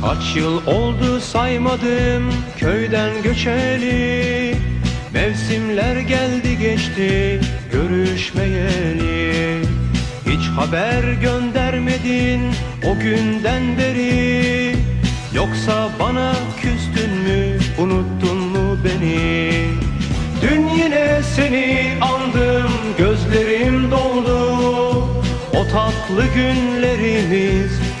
Kaç yıl oldu saymadım köyden göçeli. Mevsimler geldi geçti görüşmeyeli. Hiç haber göndermedin o günden beri. Yoksa bana küstün mü unuttun mu beni? Dün yine seni andım gözlerim doldu. O tatlı günlerimiz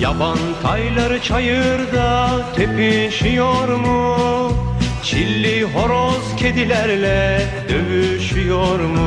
Yaban tayları çayırda tepişiyor mu? Çilli horoz kedilerle dövüşüyor mu?